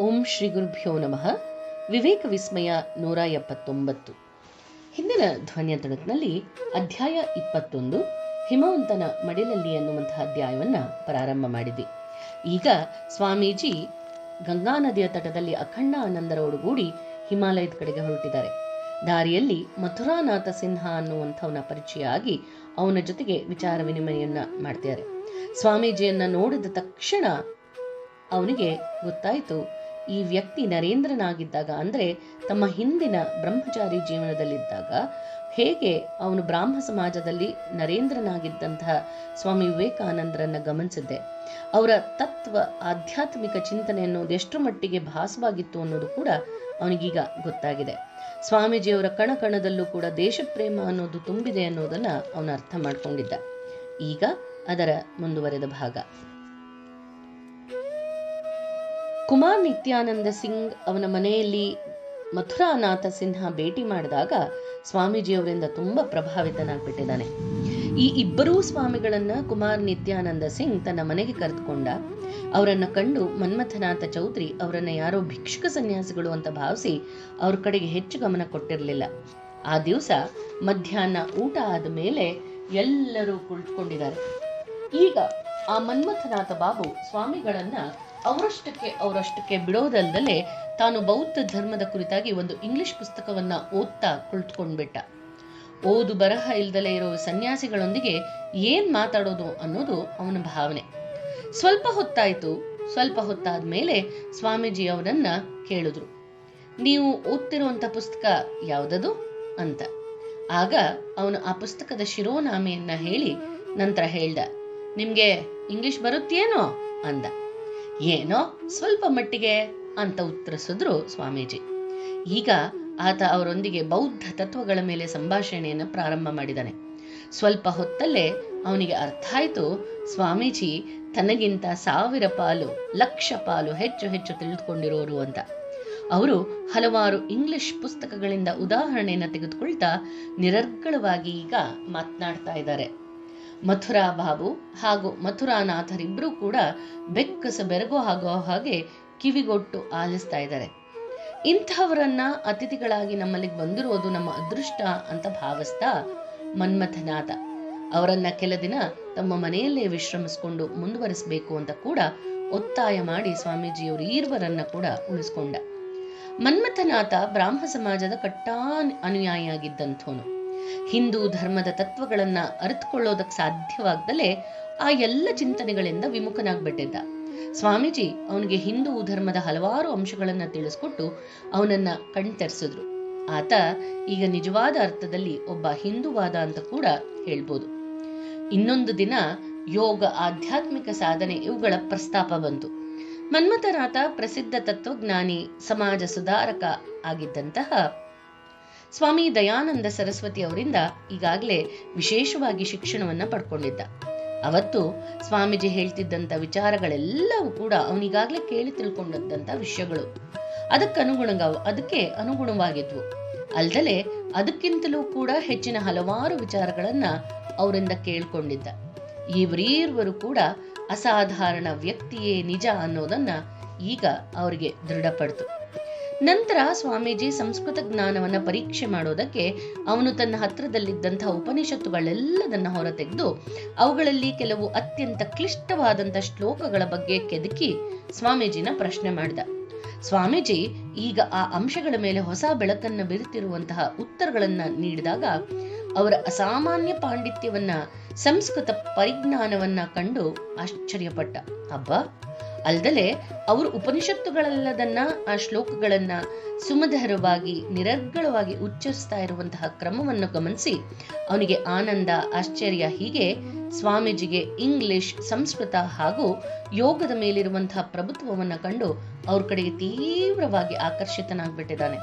ಓಂ ಶ್ರೀ ಗುರುಭ್ಯೋ ನಮಃ. ವಿವೇಕ ವಿಸ್ಮಯ ನೂರ ಎಪ್ಪತ್ತೊಂಬತ್ತು. ಹಿಂದಿನ ಧ್ವನಿಯ ತುಣುಕಿನಲ್ಲಿ ಅಧ್ಯಾಯ ಇಪ್ಪತ್ತೊಂದು, ಹಿಮವಂತನ ಮಡಿಲಲ್ಲಿ ಎನ್ನುವಂತಹ ಅಧ್ಯಾಯವನ್ನ ಪ್ರಾರಂಭ ಮಾಡಿದೆ. ಈಗ ಸ್ವಾಮೀಜಿ ಗಂಗಾ ನದಿಯ ತಟದಲ್ಲಿ ಅಖಂಡ ಆನಂದರ ಒಡಗೂಡಿ ಹಿಮಾಲಯದ ಕಡೆಗೆ ಹೊರಟಿದ್ದಾರೆ. ದಾರಿಯಲ್ಲಿ ಮಥುರಾನಾಥ ಸಿನ್ಹ ಅನ್ನುವಂಥವನ ಪರಿಚಯ ಆಗಿ ಅವನ ಜೊತೆಗೆ ವಿಚಾರ ವಿನಿಮಯವನ್ನ ಮಾಡ್ತಿದ್ದಾರೆ. ಸ್ವಾಮೀಜಿಯನ್ನ ನೋಡಿದ ತಕ್ಷಣ ಅವನಿಗೆ ಗೊತ್ತಾಯಿತು ಈ ವ್ಯಕ್ತಿ ನರೇಂದ್ರನಾಗಿದ್ದಾಗ ಅಂದರೆ ತಮ್ಮ ಹಿಂದಿನ ಬ್ರಹ್ಮಚಾರಿ ಜೀವನದಲ್ಲಿದ್ದಾಗ ಹೇಗೆ ಅವನು ಬ್ರಾಹ್ಮ ಸಮಾಜದಲ್ಲಿ ನರೇಂದ್ರನಾಗಿದ್ದಂತಹ ಸ್ವಾಮಿ ವಿವೇಕಾನಂದರನ್ನ ಗಮನಿಸಿದ್ದೆ. ಅವರ ತತ್ವ, ಆಧ್ಯಾತ್ಮಿಕ ಚಿಂತನೆ ಅನ್ನೋದು ಎಷ್ಟು ಮಟ್ಟಿಗೆ ಭಾಸವಾಗಿತ್ತು ಅನ್ನೋದು ಕೂಡ ಅವನಿಗೀಗ ಗೊತ್ತಾಗಿದೆ. ಸ್ವಾಮೀಜಿಯವರ ಕಣ ಕಣದಲ್ಲೂ ಕೂಡ ದೇಶಪ್ರೇಮ ಅನ್ನೋದು ತುಂಬಿದೆ ಅನ್ನೋದನ್ನು ಅವನು ಅರ್ಥ ಮಾಡಿಕೊಂಡಿದ್ದ. ಈಗ ಅದರ ಮುಂದುವರೆದ ಭಾಗ. ಕುಮಾರ್ ನಿತ್ಯಾನಂದ ಸಿಂಗ್ ಅವನ ಮನೆಯಲ್ಲಿ ಮಥುರಾನಾಥ ಸಿನ್ಹಾ ಭೇಟಿ ಮಾಡಿದಾಗ ಸ್ವಾಮೀಜಿಯವರಿಂದ ತುಂಬ ಪ್ರಭಾವಿತನಾಗ್ಬಿಟ್ಟಿದ್ದಾನೆ. ಈ ಇಬ್ಬರೂ ಸ್ವಾಮಿಗಳನ್ನ ಕುಮಾರ್ ನಿತ್ಯಾನಂದ ಸಿಂಗ್ ತನ್ನ ಮನೆಗೆ ಕರೆದುಕೊಂಡ, ಅವರನ್ನ ಕಂಡು ಮನ್ಮಥನಾಥ ಚೌಧರಿ ಅವರನ್ನ ಯಾರೋ ಭಿಕ್ಷುಕ ಸನ್ಯಾಸಿಗಳು ಅಂತ ಭಾವಿಸಿ ಅವ್ರ ಕಡೆಗೆ ಹೆಚ್ಚು ಗಮನ ಕೊಟ್ಟಿರಲಿಲ್ಲ. ಆ ದಿವಸ ಮಧ್ಯಾಹ್ನ ಊಟ ಆದ ಮೇಲೆ ಎಲ್ಲರೂ ಕುಳಿತುಕೊಂಡಿದ್ದಾರೆ. ಈಗ ಆ ಮನ್ಮಥನಾಥ ಬಾಬು ಸ್ವಾಮಿಗಳನ್ನ ಅವರಷ್ಟಕ್ಕೆ ಅವರಷ್ಟಕ್ಕೆ ಬಿಡೋದಲ್ಲದೆ ತಾನು ಬೌದ್ಧ ಧರ್ಮದ ಕುರಿತಾಗಿ ಒಂದು ಇಂಗ್ಲಿಷ್ ಪುಸ್ತಕವನ್ನ ಓದ್ತಾ ಕುಳಿತುಕೊಂಡ್ಬಿಟ್ಟ. ಓದು ಬರಹ ಇಲ್ದಲೇ ಇರೋ ಸನ್ಯಾಸಿಗಳೊಂದಿಗೆ ಏನ್ ಮಾತಾಡೋದು ಅನ್ನೋದು ಅವನ ಭಾವನೆ. ಸ್ವಲ್ಪ ಹೊತ್ತಾಯ್ತು, ಸ್ವಲ್ಪ ಹೊತ್ತಾದ ಮೇಲೆ ಸ್ವಾಮೀಜಿ ಅವರನ್ನ ಕೇಳಿದ್ರು. ನೀವು ಓದ್ತಿರುವಂತ ಪುಸ್ತಕ ಯಾವ್ದದು ಅಂತ. ಆಗ ಅವನು ಆ ಪುಸ್ತಕದ ಶಿರೋನಾಮೆಯನ್ನ ಹೇಳಿ ನಂತರ ಹೇಳ್ದ, ನಿಮ್ಗೆ ಇಂಗ್ಲಿಷ್ ಬರುತ್ತೇನೋ? ಅಂದ. ಏನೋ ಸ್ವಲ್ಪ ಮಟ್ಟಿಗೆ ಅಂತ ಉತ್ತರಿಸಿದ್ರು ಸ್ವಾಮೀಜಿ. ಈಗ ಆತ ಅವರೊಂದಿಗೆ ಬೌದ್ಧ ತತ್ವಗಳ ಮೇಲೆ ಸಂಭಾಷಣೆಯನ್ನು ಪ್ರಾರಂಭ ಮಾಡಿದಾನೆ. ಸ್ವಲ್ಪ ಹೊತ್ತಲ್ಲೇ ಅವನಿಗೆ ಅರ್ಥ ಆಯಿತು, ಸ್ವಾಮೀಜಿ ತನಗಿಂತ ಸಾವಿರ ಪಾಲು, ಲಕ್ಷ ಪಾಲು ಹೆಚ್ಚು ಹೆಚ್ಚು ತಿಳಿದುಕೊಂಡಿರೋರು ಅಂತ. ಅವರು ಹಲವಾರು ಇಂಗ್ಲಿಷ್ ಪುಸ್ತಕಗಳಿಂದ ಉದಾಹರಣೆಯನ್ನು ತೆಗೆದುಕೊಳ್ತಾ ನಿರರ್ಗಳವಾಗಿ ಈಗ ಮಾತನಾಡ್ತಾ ಇದ್ದಾರೆ. ಮಥುರಾ ಬಾಬು ಹಾಗೂ ಮಥುರಾನಾಥರಿಬ್ಬರೂ ಕೂಡ ಬೆಕ್ಕಸ ಬೆರಗೋ ಆಗೋ ಹಾಗೆ ಕಿವಿಗೊಟ್ಟು ಆಲಿಸ್ತಾ ಇದ್ದಾರೆ. ಇಂಥವರನ್ನ ಅತಿಥಿಗಳಾಗಿ ನಮ್ಮಲ್ಲಿಗೆ ಬಂದಿರೋದು ನಮ್ಮ ಅದೃಷ್ಟ ಅಂತ ಭಾವಿಸ್ತಾ ಮನ್ಮಥನಾಥ ಅವರನ್ನ ಕೆಲ ದಿನ ತಮ್ಮ ಮನೆಯಲ್ಲೇ ವಿಶ್ರಮಿಸಿಕೊಂಡು ಮುಂದುವರಿಸಬೇಕು ಅಂತ ಕೂಡ ಒತ್ತಾಯ ಮಾಡಿ ಸ್ವಾಮೀಜಿಯವರು ಈರ್ವರನ್ನ ಕೂಡ ಉಳಿಸ್ಕೊಂಡ. ಮನ್ಮಥನಾಥ ಬ್ರಾಹ್ಮ ಸಮಾಜದ ಕಟ್ಟಾ ಅನುಯಾಯಿಯಾಗಿದ್ದಂಥವನು. ಹಿಂದೂ ಧರ್ಮದ ತತ್ವಗಳನ್ನ ಅರಿತುಕೊಳ್ಳೋದಕ್ಕೆ ಸಾಧ್ಯವಾಗ್ದಲೇ ಆ ಎಲ್ಲ ಚಿಂತನೆಗಳಿಂದ ವಿಮುಖನಾಗ್ಬಿಟ್ಟಿದ್ದ. ಸ್ವಾಮೀಜಿ ಅವನಿಗೆ ಹಿಂದೂ ಧರ್ಮದ ಹಲವಾರು ಅಂಶಗಳನ್ನ ತಿಳಿಸ್ಕೊಟ್ಟು ಅವನನ್ನ ಕಣ್ತರಿಸಿದ್ರು. ಆತ ಈಗ ನಿಜವಾದ ಅರ್ಥದಲ್ಲಿ ಒಬ್ಬ ಹಿಂದೂವಾದ ಅಂತ ಕೂಡ ಹೇಳ್ಬೋದು. ಇನ್ನೊಂದು ದಿನ ಯೋಗ, ಆಧ್ಯಾತ್ಮಿಕ ಸಾಧನೆ ಇವುಗಳ ಪ್ರಸ್ತಾಪ ಬಂತು. ಮನ್ಮಥನಾಥ ಪ್ರಸಿದ್ಧ ತತ್ವಜ್ಞಾನಿ, ಸಮಾಜ ಸುಧಾರಕ ಆಗಿದ್ದಂತಹ ಸ್ವಾಮಿ ದಯಾನಂದ ಸರಸ್ವತಿ ಅವರಿಂದ ಈಗಾಗಲೇ ವಿಶೇಷವಾಗಿ ಶಿಕ್ಷಣವನ್ನ ಪಡ್ಕೊಂಡಿದ್ದ. ಅವತ್ತು ಸ್ವಾಮೀಜಿ ಹೇಳ್ತಿದ್ದಂತ ವಿಚಾರಗಳೆಲ್ಲವೂ ಕೂಡ ಅವನಿಗಾಗಲೇ ಕೇಳಿ ತಿಳ್ಕೊಂಡಂತ ವಿಷಯಗಳು. ಅದಕ್ಕನುಗುಣ ಅದಕ್ಕೆ ಅನುಗುಣವಾಗಿದ್ವು. ಅಲ್ದಲೆ ಅದಕ್ಕಿಂತಲೂ ಕೂಡ ಹೆಚ್ಚಿನ ಹಲವಾರು ವಿಚಾರಗಳನ್ನ ಅವರಿಂದ ಕೇಳ್ಕೊಂಡಿದ್ದ. ಇವರೀರ್ವರು ಕೂಡ ಅಸಾಧಾರಣ ವ್ಯಕ್ತಿಯೇ ನಿಜ ಅನ್ನೋದನ್ನ ಈಗ ಅವರಿಗೆ ದೃಢಪಡ್ತು. ನಂತರ ಸ್ವಾಮೀಜಿ ಸಂಸ್ಕೃತ ಜ್ಞಾನವನ್ನ ಪರೀಕ್ಷೆ ಮಾಡೋದಕ್ಕೆ ಅವನು ತನ್ನ ಹತ್ರದಲ್ಲಿದ್ದಂತಹ ಉಪನಿಷತ್ತುಗಳೆಲ್ಲದನ್ನ ಹೊರತೆಗೆದು ಅವುಗಳಲ್ಲಿ ಕೆಲವು ಅತ್ಯಂತ ಕ್ಲಿಷ್ಟವಾದಂಥ ಶ್ಲೋಕಗಳ ಬಗ್ಗೆ ಕೆದಕಿ ಸ್ವಾಮೀಜಿನ ಪ್ರಶ್ನೆ ಮಾಡಿದ. ಸ್ವಾಮೀಜಿ, ಈಗ ಆ ಅಂಶಗಳ ಮೇಲೆ ಹೊಸ ಬೆಳಕನ್ನ ಬೀರುತ್ತಿರುವಂತಹ ಉತ್ತರಗಳನ್ನ ನೀಡಿದಾಗ ಅವರ ಅಸಾಮಾನ್ಯ ಪಾಂಡಿತ್ಯವನ್ನ ಸಂಸ್ಕೃತ ಪರಿಜ್ಞಾನವನ್ನ ಕಂಡು ಆಶ್ಚರ್ಯಪಟ್ಟ. ಅಬ್ಬಾ ಅಲ್ದಲೆ ಅವರು ಉಪನಿಷತ್ತುಗಳಲ್ಲದನ್ನ ಆ ಶ್ಲೋಕಗಳನ್ನ ಸುಮಧರವಾಗಿ, ನಿರರ್ಗಳವಾಗಿ ಉಚ್ಚರಿಸ್ತಾ ಇರುವಂತಹ ಕ್ರಮವನ್ನು ಗಮನಿಸಿ ಅವನಿಗೆ ಆನಂದ, ಆಶ್ಚರ್ಯ, ಹೀಗೆ ಸ್ವಾಮೀಜಿಗೆ ಇಂಗ್ಲಿಷ್, ಸಂಸ್ಕೃತ ಹಾಗೂ ಯೋಗದ ಮೇಲಿರುವಂತಹ ಪ್ರಭುತ್ವವನ್ನ ಕಂಡು ಅವ್ರ ಕಡೆಗೆ ತೀವ್ರವಾಗಿ ಆಕರ್ಷಿತನಾಗ್ಬಿಟ್ಟಿದ್ದಾನೆ.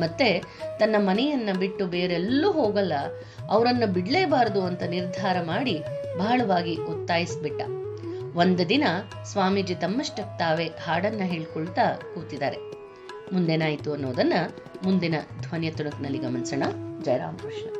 ಮತ್ತೆ ತನ್ನ ಮನೆಯನ್ನ ಬಿಟ್ಟು ಬೇರೆಲ್ಲೂ ಹೋಗಲ್ಲ, ಅವರನ್ನು ಬಿಡ್ಲೇಬಾರದು ಅಂತ ನಿರ್ಧಾರ ಮಾಡಿ ಬಹಳವಾಗಿ ಒತ್ತಾಯಿಸ್ಬಿಟ್ಟ. ಒಂದು ದಿನ ಸ್ವಾಮೀಜಿ ತಮ್ಮಷ್ಟಕ್ಕೆ ಹಾಡನ್ನ ಹೇಳ್ಕೊಳ್ತಾ ಕೂತಿದ್ದಾರೆ. ಮುಂದೇನಾಯ್ತು ಅನ್ನೋದನ್ನ ಮುಂದಿನ ಧ್ವನಿಯ ತುಣುಕಿನಲ್ಲಿ ಗಮನಿಸೋಣ. ಜಯರಾಮ್ ಕೃಷ್ಣ